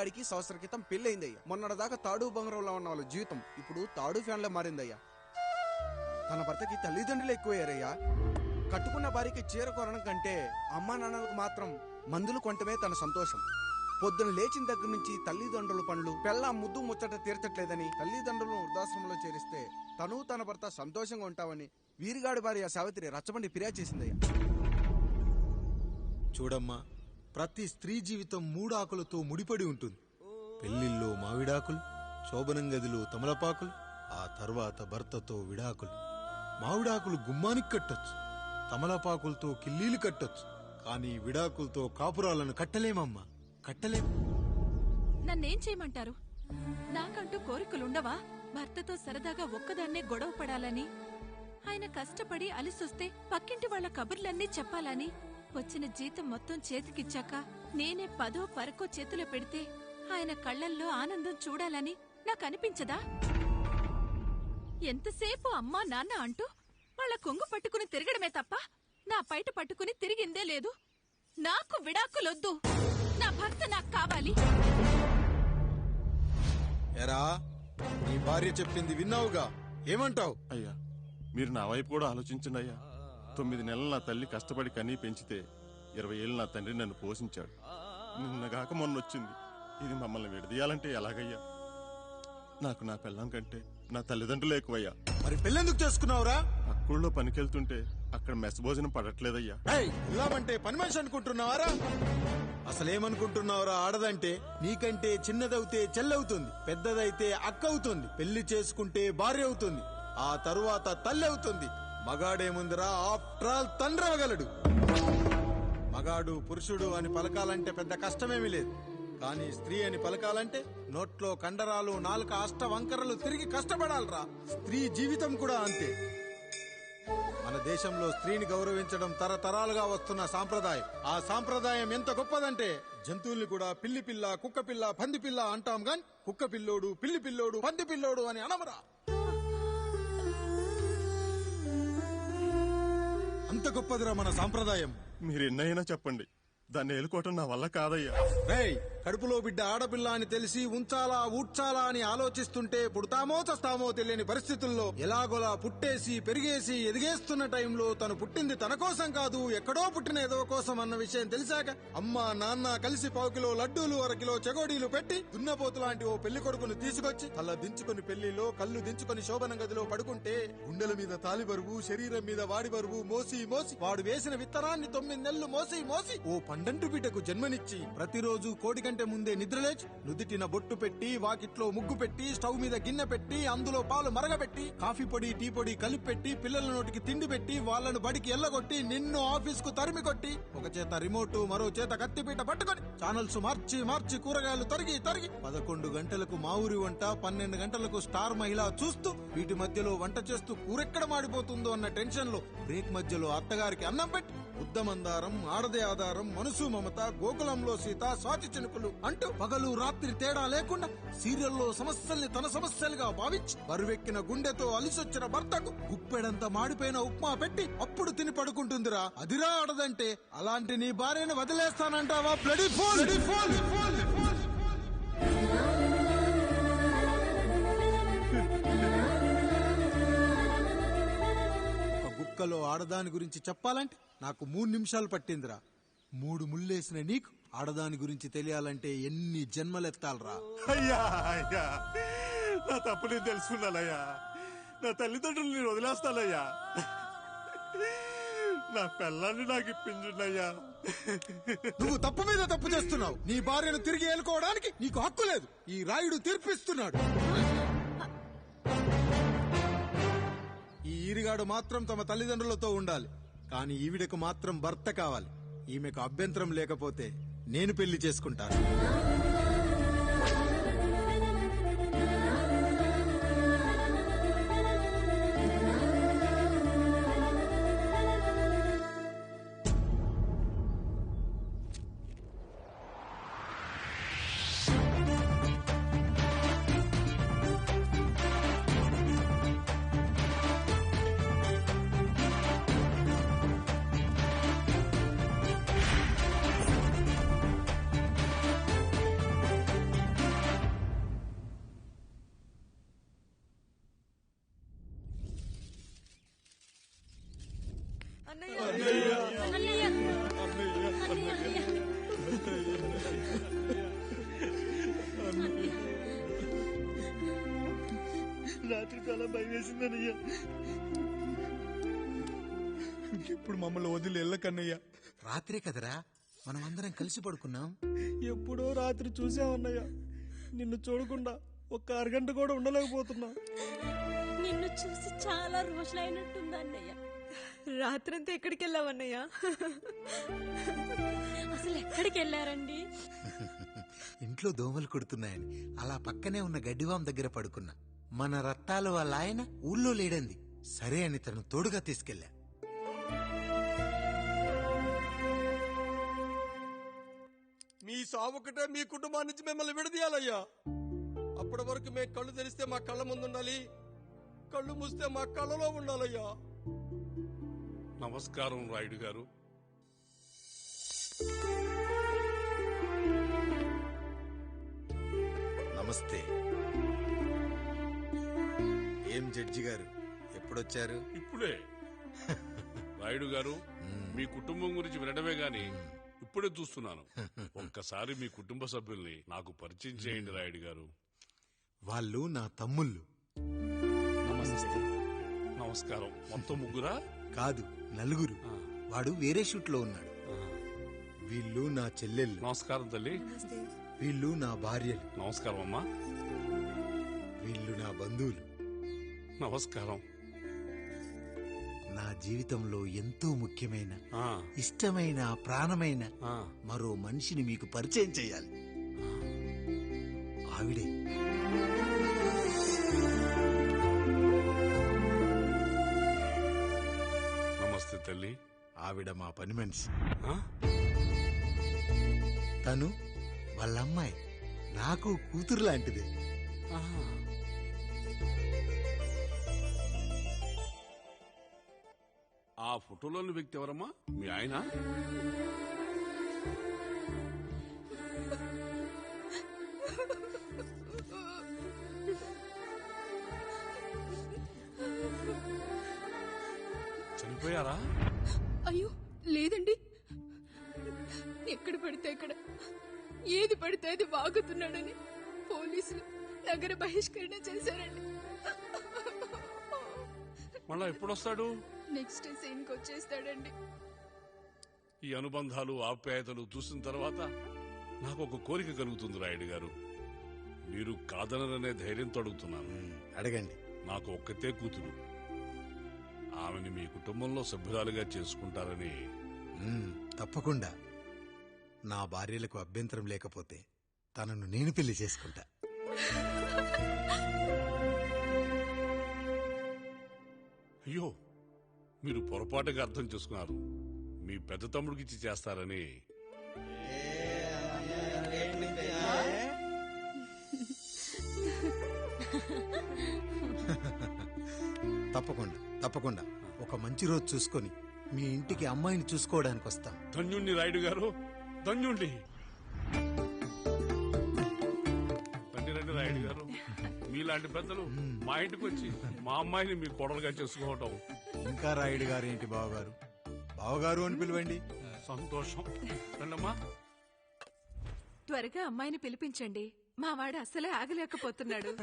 సంవత్సర క్రితం సంవత్సరం క్రితం పెళ్ళయిందయ్యా. మొన్నటిదాకా తాడు బంగారంలో ఉన్న వాళ్ళ జీవితం ఇప్పుడు తాడు ఫ్యాన్లో మారిందయ్యా. తన భర్తకి తల్లిదండ్రులు ఎక్కువయ్యారయ్యా. కట్టుకున్న భార్యకి చీర కొనడం కంటే అమ్మా నాన్నలకు మాత్రం మందులు కొనటమే తన సంతోషం. పొద్దున లేచిన దగ్గర నుంచి తల్లిదండ్రుల పనులు పెళ్ళ ముద్దు ముచ్చట తీర్చట్లేదని తల్లిదండ్రులను వృద్ధాశ్రమంలో చేరిస్తే తను తన భర్త సంతోషంగా ఉంటామని వీరిగాడి భార్య సావిత్రి రచ్చబండి ఫిర్యాదు చేసిందయ్యా. చూడమ్మా ప్రతి స్త్రీ జీవితం మూడాకులతో ముడిపడి ఉంటుంది. పెళ్ళిల్లో మావిడాకులు శోభనం గదిలో తమలపాకులు ఆ తర్వాత భర్తతో విడాకులు. మావిడాకులు గుమ్మానికి కట్టొచ్చు తమలపాకులతో కిల్లీలు కట్టొచ్చు కానీ విడాకులతో కాపురాలను కట్టలేమమ్మా కట్టలేం. నన్నేం చేయమంటారు? నాకంటూ కోరికలుండవా? భర్తతో సరదాగా ఒక్కదాన్నే గొడవ పడాలని ఆయన కష్టపడి అలిసొస్తే పక్కింటి వాళ్ళ కబుర్లన్నీ చెప్పాలని? వచ్చిన జీతం మొత్తం చేతికిచ్చాక నేనే పదో పరకో చేతిలో పెడితే ఆయన కళ్ళల్లో ఆనందం చూడాలని నాకనిపించదా? ఎంతసేపు అమ్మా నాన్న అంటూ వాళ్ళ కొంగు పట్టుకుని తిరగడమే తప్ప నా పైట పట్టుకుని తిరిగిందే లేదు. నాకు విడాకులొద్దు. నా భర్త నాకు కావాలి. ఎరా నీ భార్య చెప్పింది విన్నావుగా? ఏమంటావు? అయ్యా మీరు నా వైపు కూడా ఆలోచించండి అయ్యా. తొమ్మిది నెలలు నా తల్లి కష్టపడి కనీ పెంచితే ఇరవై ఏళ్ళు నా తండ్రి నన్ను పోషించాడు. నిన్నగాక మొన్న వచ్చింది ఇది మమ్మల్ని విడదీయాలంటే ఎలాగయ్యా? నాకు నా పిల్లం కంటే నా తల్లిదండ్రులు ఎక్కువయ్యా. మరి పెళ్ళెందుకు చేసుకున్నావురా? పక్కూళ్ళో పనికెళ్తుంటే అక్కడ మెస్ భోజనం పడట్లేదయ్యా. ఏయ్, ఇల్లామంటే పని మనిషి అనుకుంటున్నావారా? అసలేమనుకుంటున్నావురా ఆడదంటే నీకంటే చిన్నదవుతే చెల్లవుతుంది పెద్దదైతే అక్క అవుతుంది పెళ్ళి చేసుకుంటే భార్య అవుతుంది ఆ తరువాత తల్లి అవుతుంది మగాడేముందిరా ఆఫ్టర్ ఆల్ తండ్రి అవ్వగలడు. మగాడు పురుషుడు అని పలకాలంటే పెద్ద కష్టమేమీ లేదు. కానీ స్త్రీ అని పలకాలంటే నోట్లో కండరాలు నాలుక అష్ట వంకరలు తిరిగి కష్టపడాలరా. స్త్రీ జీవితం కూడా అంతే. మన దేశంలో స్త్రీని గౌరవించడం తరతరాలుగా వస్తున్న సాంప్రదాయం. ఆ సాంప్రదాయం ఎంత గొప్పదంటే జంతువుల్ని కూడా పిల్లి పిల్ల కుక్క పిల్ల పంది పిల్ల అంటాం గాని కుక్క పిల్లోడు పిల్లి పిల్లోడు పంది పిల్లోడు అని అనమరా. అంత గొప్పదిరా మన సాంప్రదాయం. మీరు ఎన్నైనా చెప్పండి. దాన్ని ఏలుకోవటం నా వల్ల కాదయ్యా. రేయ్ కడుపులో బిడ్డ ఆడపిల్ల అని తెలిసి ఉంచాలా ఊడ్చాలా అని ఆలోచిస్తుంటే పుడతామో చస్తామో తెలియని పరిస్థితుల్లో ఎలాగోలా పుట్టేసి పెరిగేసి ఎదిగేస్తున్న టైంలో తను పుట్టింది తన కోసం కాదు ఎక్కడో పుట్టిన ఏదో కోసం అన్న విషయం తెలిసాక అమ్మ నాన్న కలిసి పావుకిలో లడ్డూలు అరకిలో చెగోడీలు పెట్టి దున్నపోతు లాంటి ఓ పెళ్ళి కొడుకును తీసుకొచ్చి తల దించుకొని పెళ్ళిలో కళ్ళు దించుకొని శోభన గదిలో పడుకుంటే గుండెల మీద తాలి బరువు శరీరం మీద వాడి బరువు మోసి మోసి వాడు వేసిన విత్తనాన్ని తొమ్మిది నెలలు మోసి మోసి ఓ పండంటు బిడ్డకు జన్మనిచ్చి ప్రతిరోజు కోడి కంటే ముందే నిద్రలేచి నుదిటిన బొట్టు పెట్టి వాకిట్లో ముగ్గు పెట్టి స్టవ్ మీద గిన్నె పెట్టి అందులో పాలు మరగబెట్టి కాఫీ పొడి టీ పొడి కలిపి పెట్టి పిల్లల నోటికి తిండి పెట్టి వాళ్ళను బడికి ఎల్లగొట్టి నిన్ను ఆఫీస్కు తరిమి కొట్టి ఒక చేత రిమోట్ మరో చేత కత్తిపీట పట్టుకొని ఛానల్స్ మార్చి మార్చి కూరగాయలు తరిగి తరిగి పదకొండు గంటలకు మా ఊరి వంట పన్నెండు గంటలకు స్టార్ మహిళ చూస్తూ వీటి మధ్యలో వంట చేస్తూ కూరెక్కడ మాడిపోతుందో అన్న టెన్షన్లో బ్రేక్ మధ్యలో అత్తగారికి అన్నం పెట్టి ఉద్దమందారం ఆడదే ఆధారం మనసు మమత గోకులంలో సీత స్వాతి చినుకులు అంటూ పగలు రాత్రి తేడా లేకుండా సీరియల్లో సమస్యల్ని తన సమస్యలుగా భావించి బరువెక్కిన గుండెతో అలిసొచ్చిన భర్తకు గుప్పెడంత మాడిపోయిన ఉప్మా పెట్టి అప్పుడు తిని పడుకుంటుందిరా. అదిరా ఆడదంటే అలాంటి నీ భార్యను వదిలేస్తానంటావా బ్లడీ ఫోన్ గుక్కలో ఆడదాని గురించి చెప్పాలంటే నాకు మూడు నిమిషాలు పట్టిందిరా. మూడు ముళ్ళేసిన నీకు ఆడదాని గురించి తెలియాలంటే ఎన్ని జన్మలెత్తాలరా. అయ్యా అయ్యా. నా తప్పు నేను తెలుసుకున్నానయ్యా. నా తల్లిదండ్రులు నేను వదిలేస్తానయ్యా. నా పిల్లల్ని నాకు ఇప్పించుండయ్యా. నువ్వు తప్పు మీద తప్పు చేస్తున్నావు. నీ భార్యను తిరిగి ఏలుకోవడానికి నీకు హక్కు లేదు. ఈ రాయుడు తీర్పిస్తున్నాడు. పిల్లగాడు మాత్రం తమ తల్లిదండ్రులతో ఉండాలి. కానీ ఈవిడకు మాత్రం భర్త కావాలి. ఈమెకు అభ్యంతరం లేకపోతే నేను పెళ్ళి చేసుకుంటాను. చాలా భయం వేసిందనయ్యా ఇప్పుడు మమ్మల్ని వదిలి వెళ్ళకన్నయ్యా. రాత్రే కదరా? మనం అందరం కలిసి పడుకున్నాం. ఎప్పుడో రాత్రి చూసామన్నయ్య నిన్ను చూడకుండా ఒక్క అరగంట కూడా ఉండలేకపోతున్నా. నిన్ను చూసి చాలా రోజులైనట్టుంది అన్నయ్య. రాత్రంతా ఎక్కడికి వెళ్ళావన్నయ్య అసలు ఎక్కడికి వెళ్ళారండి? ఇంట్లో దోమలు కొడుతున్నాయని అలా పక్కనే ఉన్న గడ్డివాం దగ్గర పడుకున్నా. మన రత్తాల వాళ్ళ ఆయన ఊళ్ళో లేడంది. సరే అని తను తోడుగా తీసుకెళ్ళా. మీ సావుకటే మీ కుటుంబం నుంచి మిమ్మల్ని విడదీయాలయ్యా. అప్పటి వరకు మేము కళ్ళు తెరిస్తే మా కళ్ళ ముందు ఉండాలి. కళ్ళు మూస్తే మా కళ్ళలో ఉండాలయ్యా. నమస్కారం రాయుడు గారు. నమస్తే. ఏం జడ్జి గారు. ఎప్పుడొచ్చారు? ఇప్పుడే. రాయుడు గారు మీ కుటుంబం గురించి వినడమే గాని ఇప్పుడే చూస్తున్నాను. ఒక్కసారి మీ కుటుంబ సభ్యుల్ని నాకు పరిచయం చేయండి రాయుడు గారు. వాళ్ళు నా తమ్ముళ్ళు. నమస్కారం. మొత్తం ముగ్గురా? కాదు నలుగురు. వాడు వేరే షూట్లో ఉన్నాడు. ఆ. వీళ్ళు నా చెల్లెళ్ళు. నమస్కారం తల్లి. వీళ్ళు నా భార్యలు. నమస్కారం అమ్మా. వీళ్ళు నా బంధువులు. నమస్కారం. నా జీవితంలో ఎంతో ముఖ్యమైన ఆ, ఇష్టమైన ప్రాణమైన ఆ. మరో మనిషిని మీకు పరిచయం చేయాలి. ఆవిడే. నమస్తే తల్లి. ఆవిడ మా పని మనిషి. ఆ? తను వాళ్ళ అమ్మాయి. నాకు కూతురు లాంటిది. ఆ. ఆ ఫోటోలోని వ్యక్తి ఎవరమ్మా? మీ ఆయన? చనిపోయారా? అయ్యో లేదండి. ఎక్కడ పడితే అక్కడ. ఏది పడితే అది వాగుతున్నాడని పోలీసులు నగర బహిష్కరణ చేశారండి. మళ్ళా ఎప్పుడొస్తాడు? నెక్స్ట్ సీన్కి వచ్చేస్తాడండి ఈ అనుబంధాలు ఆప్యాయతలు చూసిన తర్వాత నాకు ఒక కోరిక కలుగుతుంది రాయుడు గారు. మీరు కాదనరనే ధైర్యంతో అడుగుతున్నాను. అడగండి. నాకు ఒక్కతే కూతురు. ఆమెని మీ కుటుంబంలో సభ్యురాలుగా చేసుకుంటారని తప్పకుండా. నా భార్యలకు అభ్యంతరం లేకపోతే తనను నేను పెళ్ళి చేసుకుంటా. అయ్యో మీరు పొరపాటుగా అర్థం చేసుకున్నారు. మీ పెద్ద తమ్ముడికి ఇచ్చి చేస్తారని. తప్పకుండా తప్పకుండా. ఒక మంచి రోజు చూసుకొని మీ ఇంటికి అమ్మాయిని చూసుకోవడానికి వస్తాం. ధన్యుణ్ణి రాయుడు గారు. ధన్యుణ్ణి. రండి రండి రాయుడు గారు. మీలాంటి పెద్దలు మా ఇంటికి వచ్చి మా అమ్మాయిని మీ కొడలుగా చేసుకోవటం ఇంకా రాయుడు గారు ఏంటి బావగారు? బావగారు అని పిలవండి. సంతోషం. రండమ్మా. త్వరగా అమ్మాయిని పిలిపించండి. మా వాడు అసలే ఆగలేకపోతున్నాడు.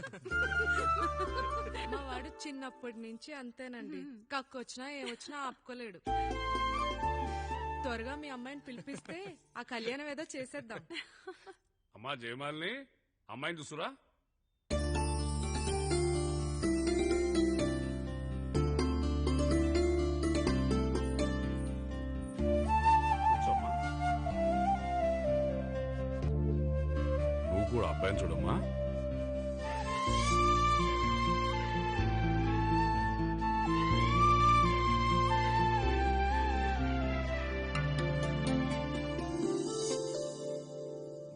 మా వాడు చిన్నప్పటి నుంచి అంతేనండి. కక్కొచ్చినా ఏమొచ్చినా ఆపుకోలేడు. త్వరగా మీ అమ్మాయిని పిలిపిస్తే ఆ కళ్యాణం ఏదో చేసేద్దాం. అమ్మా జయమాలిని. అమ్మాయిని చూసురా. కూడా అబ్బాయిని చూడమ్మా.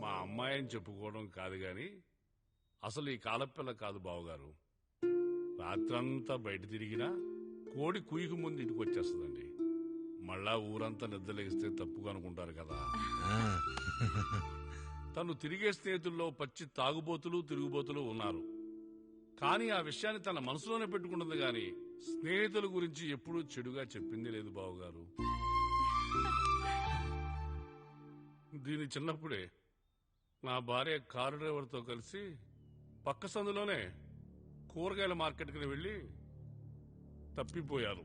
మా అమ్మాయి అని చెప్పుకోవడం కాదు గాని అసలు ఈ కాలపిల్ల కాదు బావగారు. రాత్రంతా బయట తిరిగినా కోడి కుయ్యకు ముందు ఇంటికి వచ్చేస్తుందండి మళ్ళా ఊరంతా నిద్రలేగిస్తే తప్పుగా అనుకుంటారు కదా. తను తిరిగే స్నేహితుల్లో పచ్చి తాగుబోతులు తిరుగుబోతులు ఉన్నారు. కానీ ఆ విషయాన్ని తన మనసులోనే పెట్టుకుంటుంది గాని స్నేహితుల గురించి ఎప్పుడూ చెడుగా చెప్పింది లేదు బావగారు. దీని చిన్నప్పుడే నా భార్య కారు డ్రైవర్తో కలిసి పక్క సందులోనే కూరగాయల మార్కెట్కి వెళ్ళి తప్పిపోయారు.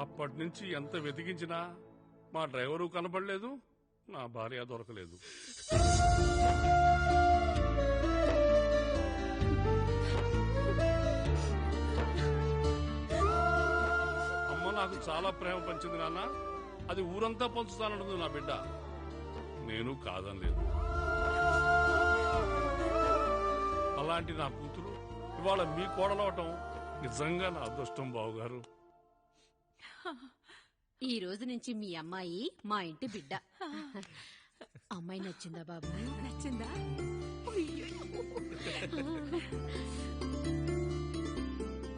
అప్పటి నుంచి ఎంత వెతికించినా మా డ్రైవరు కనపడలేదు నా భార్య దొరకలేదు. అమ్మ నాకు చాలా ప్రేమ పంచింది నాన్న. అది ఊరంతా పంచుతానంటుంది నా బిడ్డ. నేను కాదనలేదు. అలాంటి నా కూతురు ఇవాళ మీ కోడలవటం నిజంగా నా అదృష్టం బావుగారు. ఈ రోజు నుంచి మీ అమ్మాయి మా ఇంటి బిడ్డ. అమ్మాయి నచ్చిందా బాబు? నచ్చిందా?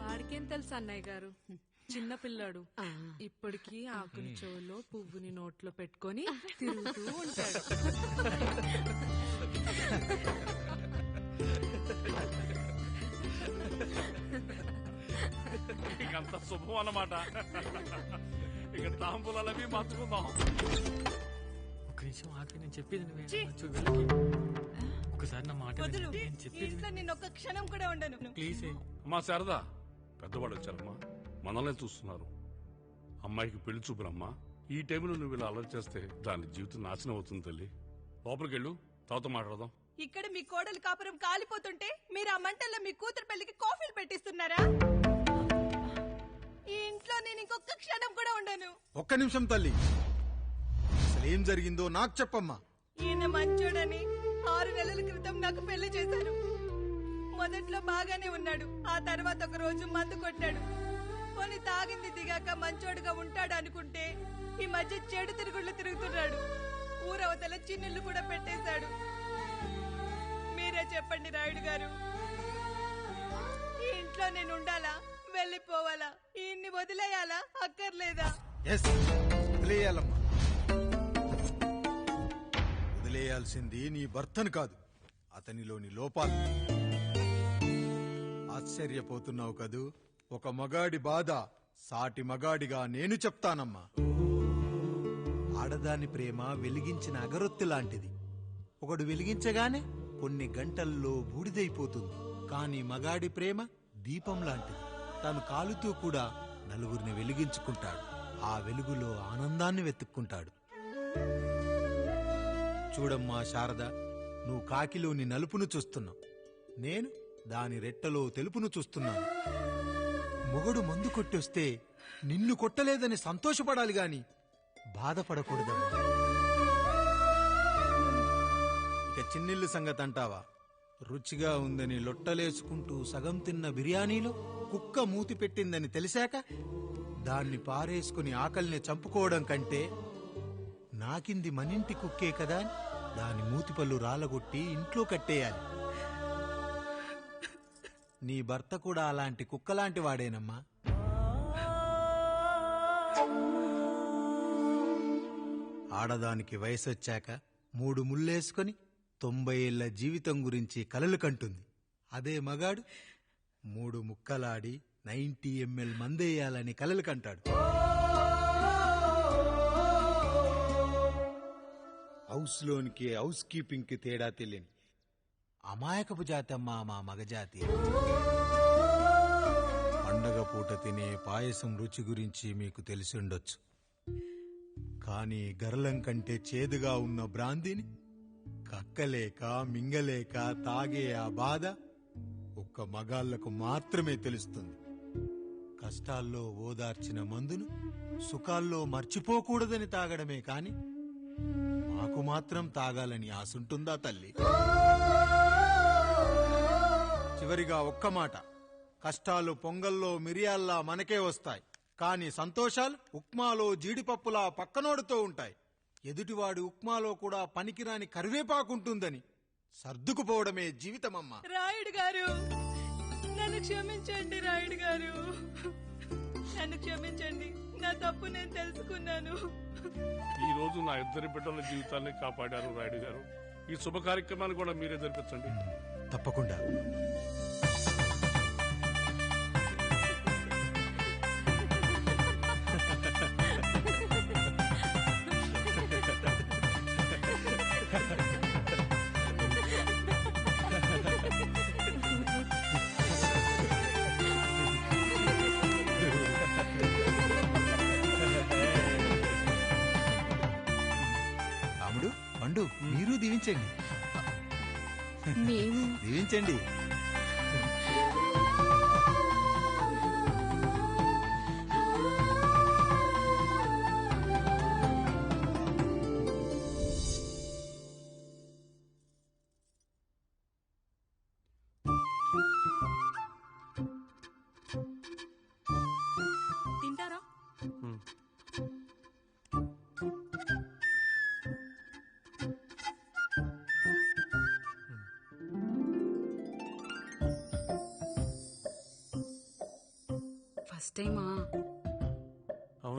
వాడికేం తెలుసు అన్నయ్య గారు? చిన్న పిల్లాడు. ఇప్పటికీ ఆకుని చెవులో పువ్వుని నోట్లో పెట్టుకొని తిరుగుతూ ఉంటాడు. ఇకంత శుభం అన్నమాట. ఇక తాంబూలాలవి మార్చుకుందాం. ఒక నిమిషం ఆగి నేను చెప్పేది నువ్వే ఛీ! నచ్చు, వెళ్ళకు. ఒకసారి నా మాట విను. వదులు. నేను ఈ చెప్పేది ఇంట్లో నేను ఒక్క క్షణం కూడా ఉండను. ప్లీజ్ అమ్మా శారదా. పెద్దవాడు వచ్చారమ్మా. మనల్ని చూస్తున్నారు. అమ్మాయికి పెళ్ళి చూపురమ్మా ఈ టైంలో నువ్వు ఇలా అలర్ట్ చేస్తే దాని జీవితం నాశనం అవుతుంది తల్లి. లోపలికి వెళ్ళు. తాత మాట్లాడదాం. ఇక్కడ మీ కోడలు కాపురం కాలిపోతుంటే మీరు ఆ మంటల్లో మీ కూతురు పెళ్ళికి కాఫీలు పెట్టిస్తున్నారా? ఇంకొక క్షణం కూడా ఉండను. ఒక్క నిమిషం తల్లి. అసలు ఏం జరిగిందో నాకు చెప్పమ్మా. ఈయన మంచోడని ఆరు నెలల క్రితం నాకు పెళ్ళి చేశారు. మొదట్లో బాగానే ఉన్నాడు. ఆ తర్వాత ఒక రోజు మందు కొట్టాడు. కొని తాగింది దిగాక మంచోడుగా ఉంటాడు అనుకుంటే ఈ మధ్య చెడు తిరుగుళ్ళు తిరుగుతున్నాడు. ఊరవతల చిన్నుళ్ళు కూడా పెట్టేశాడు. మీరే చెప్పండి రాయుడు గారు. ఈ ఇంట్లో నేను ఉండాలా? వెళ్ళిపోవాలా? ఈయన్ని వదిలేయాలా? అక్కర్లేదా? ఎస్ వదిలేయాలమ్మా. వదిలేయాల్సింది నీ భర్తను కాదు అతనిలోని లోపాలు. ఆశ్చర్యపోతున్నావు కదూ? ఒక మగాడి బాధ సాటి మగాడిగా నేను చెప్తానమ్మా. ఆడదాని ప్రేమ వెలిగించిన అగరొత్తి లాంటిది. ఒకడు వెలిగించగానే కొన్ని గంటల్లో బూడిదైపోతుంది. కానీ మగాడి ప్రేమ దీపం లాంటిది. తను కాలుతూ కూడా నలుగురిని వెలిగించుకుంటాడు. ఆ వెలుగులో ఆనందాన్ని వెతుక్కుంటాడు. చూడమ్మా శారద నువ్వు కాకిలోని నలుపును చూస్తున్నావు. నేను దాని రెట్టలో తెలుపును చూస్తున్నాను. మొగడు మందు కొట్టొస్తే నిన్ను కొట్టలేదని సంతోషపడాలి గాని బాధపడకూడదమ్మా. ఇక చిన్నిల్లు సంగతి అంటావా రుచిగా ఉందని లొట్టలేసుకుంటూ సగం తిన్న బిర్యానీలో కుక్క మూతి పెట్టిందని తెలిసాక దాన్ని పారేసుకుని ఆకలిని చంపుకోవడం కంటే నాకింది మనింటి కుక్కే కదా దాని మూతిపళ్ళు రాలగొట్టి ఇంట్లో కట్టేయాలి. నీ భర్త కూడా అలాంటి కుక్కలాంటి వాడేనమ్మా. ఆడదానికి వయసొచ్చాక మూడు ముళ్ళేసుకొని తొంభై ఏళ్ళ జీవితం గురించి కలలు కంటుంది. అదే మగాడు మూడు ముక్కలాడి నైంటీ ఎంఎల్ మందేయాలని కలలు కంటాడు. హౌస్ లోనికి హౌస్ కీపింగ్కి తేడా తెలియని అమాయకపు జాతమ్మా మా మగజాతి పండగ పూట తినే పాయసం రుచి గురించి మీకు తెలిసి ఉండొచ్చు. కానీ గరళం కంటే చేదుగా ఉన్న బ్రాంతిని కక్కలేక మింగలేక తాగే ఆ బాధ ఒక్క మగాళ్ళకు మాత్రమే తెలుస్తుంది. కష్టాల్లో ఓదార్చిన మందును సుఖాల్లో మర్చిపోకూడదని తాగడమే కాని మాకు మాత్రం తాగాలని ఆశుంటుందా తల్లి? చివరిగా ఒక్క మాట. కష్టాలు పొంగల్లో మిరియాల్లా మనకే వస్తాయి. కానీ సంతోషాలు ఉప్మాలో జీడిపప్పులా పక్కనోడుతో ఉంటాయి. ఎదుటివాడి ఉప్మాలో కూడా పనికిరాని కరివేపాకుంటుందని సర్దుకుపోవడమే జీవితమమ్మా. రాయుడు గారు నన్ను క్షమించండి రాయుడు గారు. నన్ను క్షమించండి నా తప్పు నేను తెలుసుకున్నాను. ఈ రోజు నా ఇద్దరి బిడ్డల జీవితాన్ని కాపాడారు రాయుడు గారు. ఈ శుభ కార్యక్రమాన్ని కూడా మీరే జరిపించండి. తప్పకుండా. పండు మీరు దీవించండి. మేము దీవించండి.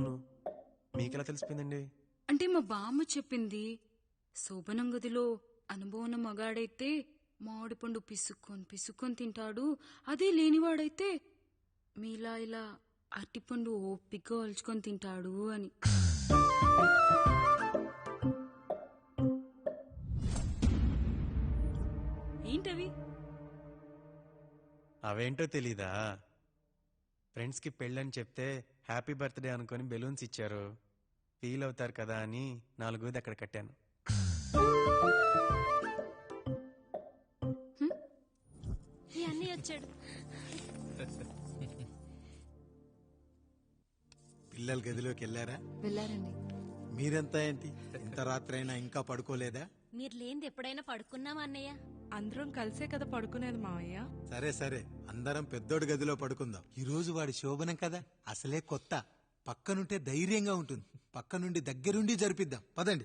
అవును. మీకెలా తెలిసిపోయిందండి? అంటే మా బామ్మ చెప్పింది శోభనం గదిలో అనుభవం మగాడైతే మామిడి పండు పిసుక్కొని పిసుక్కొని తింటాడు అదే లేనివాడైతే మీలా ఇలా అరటిపండు ఓపిగ్గా ఒలుచుకొని తింటాడు అని. ఏంటవి? అవేంటో తెలీదా? ఫ్రెండ్స్కి పెళ్ళని చెప్తే హ్యాపీ బర్త్డే అనుకొని బెలూన్స్ ఇచ్చారు. ఫీల్ అవుతారు కదా అని నాలుగోది అక్కడ కట్టాను. వచ్చాడు. పిల్లల గదిలోకి వెళ్ళారా? వెళ్ళారండి. మీరెంత ఏంటి? ఇంత రాత్రైనా ఇంకా పడుకోలేదా? మీరు లేనిది ఎప్పుడైనా పడుకున్నామా అన్నయ్య? అందరం కలిసే కదా పడుకునేది మావయ్య? సరే సరే. అందరం పెద్దోడి గదిలో పడుకుందాం. ఈ రోజు వాడి శోభనం కదా? అసలే కొత్త. పక్కనుంటే ధైర్యంగా ఉంటుంది. పక్క నుండి దగ్గరుండి జరిపిద్దాం. పదండి.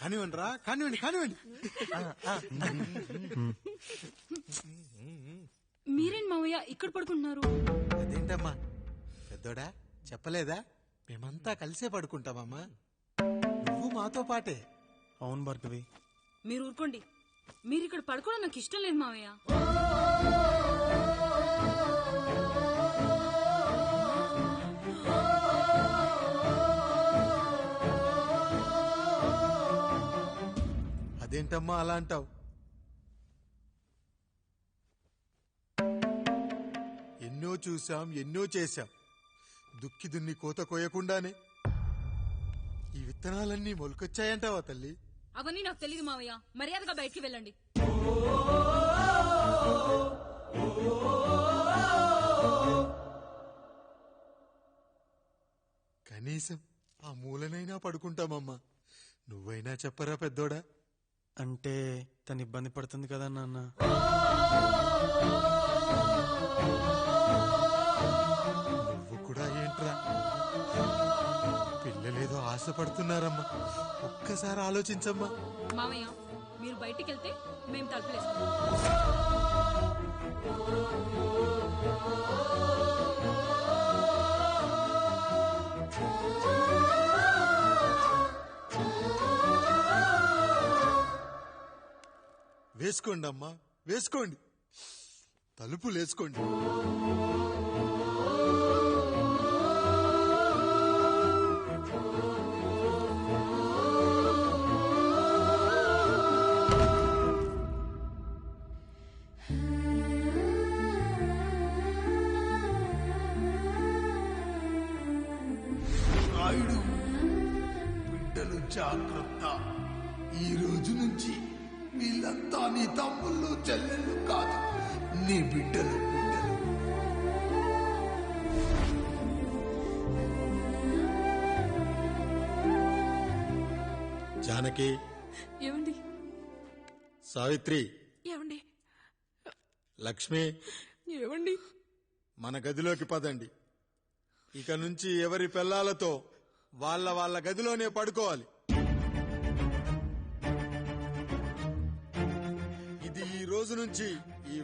కానివ్వండి రా. కానివ్వండి కానివ్వండి. ఇక్కడ పడుకుంటున్నారు? అదేంటమ్మా? పెద్దోడా చెప్పలేదా? మేమంతా కలిసే పడుకుంటామమ్మా. నువ్వు మాతో పాటే. అవును భార్గవి. మీరు ఊరుకోండి. మీరు ఇక్కడ పడుకోవడం నాకు ఇష్టం లేదు మావయ్య. అదేంటమ్మా అలా అంటావు? ఎన్నో చూశాం ఎన్నో చేశాం. దుక్కి దున్ని కోత కోయకుండానే. ఈ విత్తనాలన్నీ మొలకొచ్చాయంటావా తల్లి? అవన్నీ నాకు తెలియదు మావయ్య. మర్యాదగా బయటికి వెళ్ళండి. కనీసం ఆ మూలనైనా పడుకుంటామమ్మా. నువ్వైనా చెప్పరా పెద్దోడా? అంటే తను ఇబ్బంది పడుతుంది కదా నాన్న. ఆశపడుతున్నారమ్మా. ఒక్కసారి ఆలోచించమ్మా. మావయ్య మీరు బయటికి వెళ్తే మేము తలుపులేసుకుంటాం వేసుకోండి. అమ్మా వేసుకోండి. తలుపులు నీ బిడ్డలు జానకి. ఏమండి? సావిత్రి. ఏమండి? లక్ష్మి. ఏమండి? మన గదిలోకి పదండి. ఇక నుంచి ఎవరి పిల్లలతో వాళ్ళ వాళ్ళ గదిలోనే పడుకోవాలి. ఇది ఈ రోజు నుంచి